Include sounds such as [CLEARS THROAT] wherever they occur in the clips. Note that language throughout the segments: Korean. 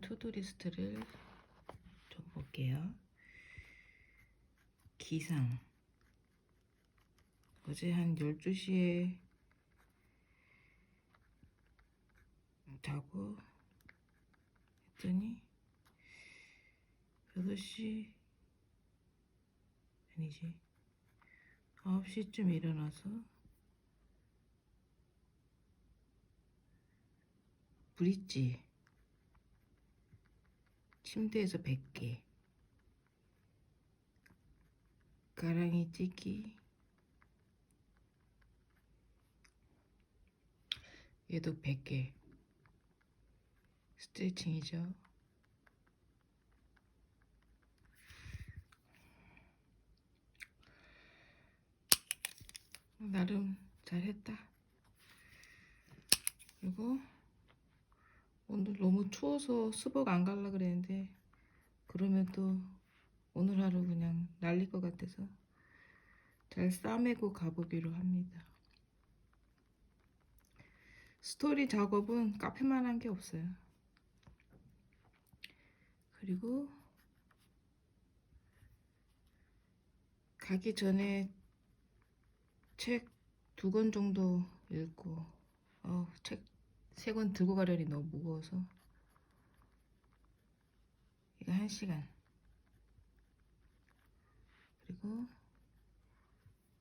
2월 5일 투두 리스트를 적어볼게요. 기상. 어제 한 12시에 자고 했더니 6시 아니지 9시쯤 일어나서 브릿지 침대에서 100개 가랑이 찢기. 얘도 100개 스트레칭이죠. 나름 잘했다. 그리고 오늘 너무 추워서 수복 안 갈라 그랬는데 그러면 또 오늘 하루 그냥 날릴 것 같아서 잘 싸매고 가보기로 합니다. 스토리 작업은 카페만 한 게 없어요. 그리고 가기 전에 책 두 권 정도 읽고 어, 책 세 권 들고 가려니 너무 무거워서. 이거 한 시간. 그리고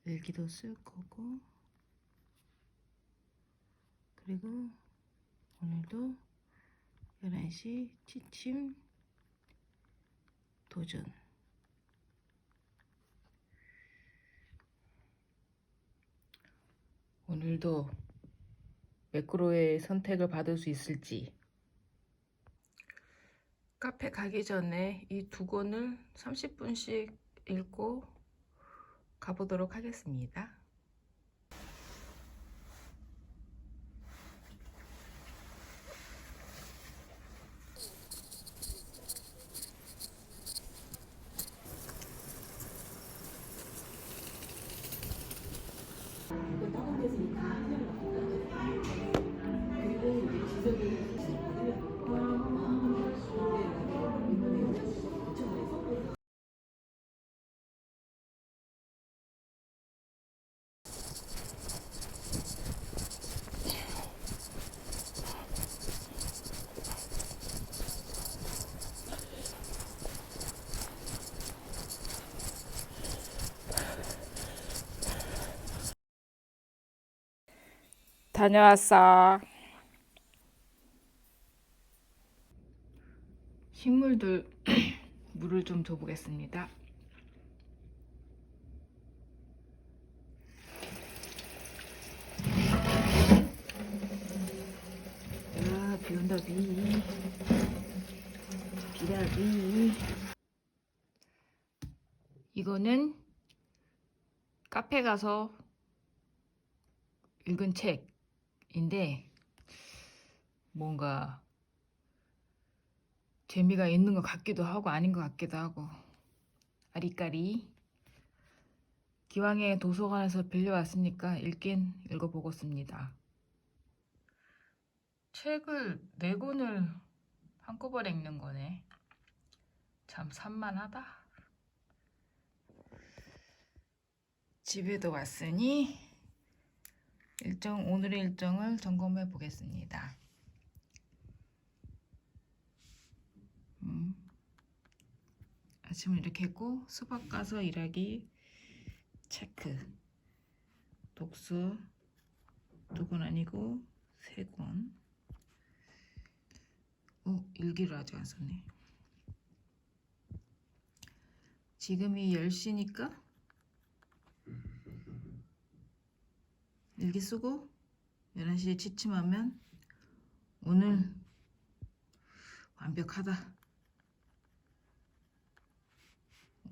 일기도 쓸 거고. 그리고 오늘도 11시 취침 도전. 오늘도 매크로의 선택을 받을 수 있을지 카페 가기 전에 이 두 권을 30분씩 읽고 가보도록 하겠습니다. 다녀왔어. 식물들 [CLEARS THROAT] 물을 좀 줘보겠습니다. 야, 비 온다, 비. 비다, 비. 이거는 카페 가서 읽은 책 인데 뭔가 재미가 있는 것 같기도 하고 아닌 것 같기도 하고 아리까리 기왕에 도서관에서 빌려왔으니까 읽긴 읽어보겠습니다. 책을 네 권을 한꺼번에 읽는 거네. 참 산만하다. 집에도 왔으니 일정 오늘의 일정을 점검해 보겠습니다. 음. 아침을 이렇게 했고 수박 가서 일하기 체크 독서 두권 아니고 세 권. 어 일기를 아직 안 썼네. 지금이 10시니까 일기 쓰고 11시에 취침하면 오늘 완벽하다.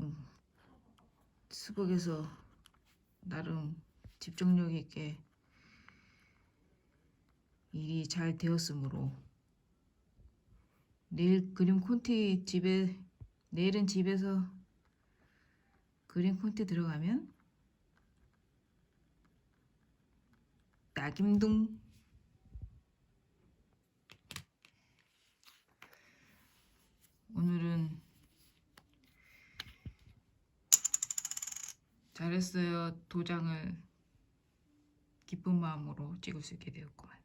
음, 수복에서 나름 집중력 있게 일이 잘 되었으므로 내일 그림 콘티 집에 내일은 집에서 그림 콘티 들어가면 나김둥. 오늘은 잘했어요. 도장을 기쁜 마음으로 찍을 수 있게 되었구만.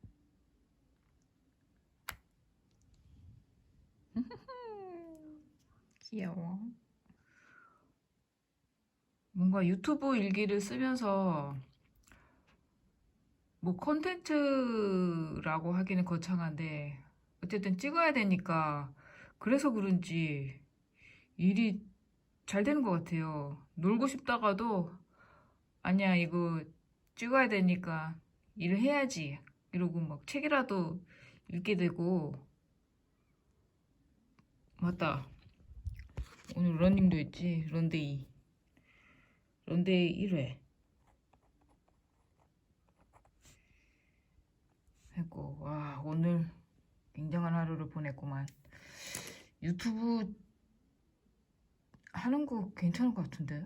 [LAUGHS] 귀여워. 뭔가 유튜브 일기를 쓰면서 뭐 콘텐츠라고 하기는 거창한데 어쨌든 찍어야 되니까 그래서 그런지 일이 잘 되는 것 같아요. 놀고 싶다가도 아니야 이거 찍어야 되니까 일을 해야지 이러고 막 책이라도 읽게 되고. 맞다. 오늘 러닝도 있지? 런데이. 런데이 1회 아이고 와 오늘 굉장한 하루를 보냈구만. 유튜브 하는 거 괜찮을 것 같은데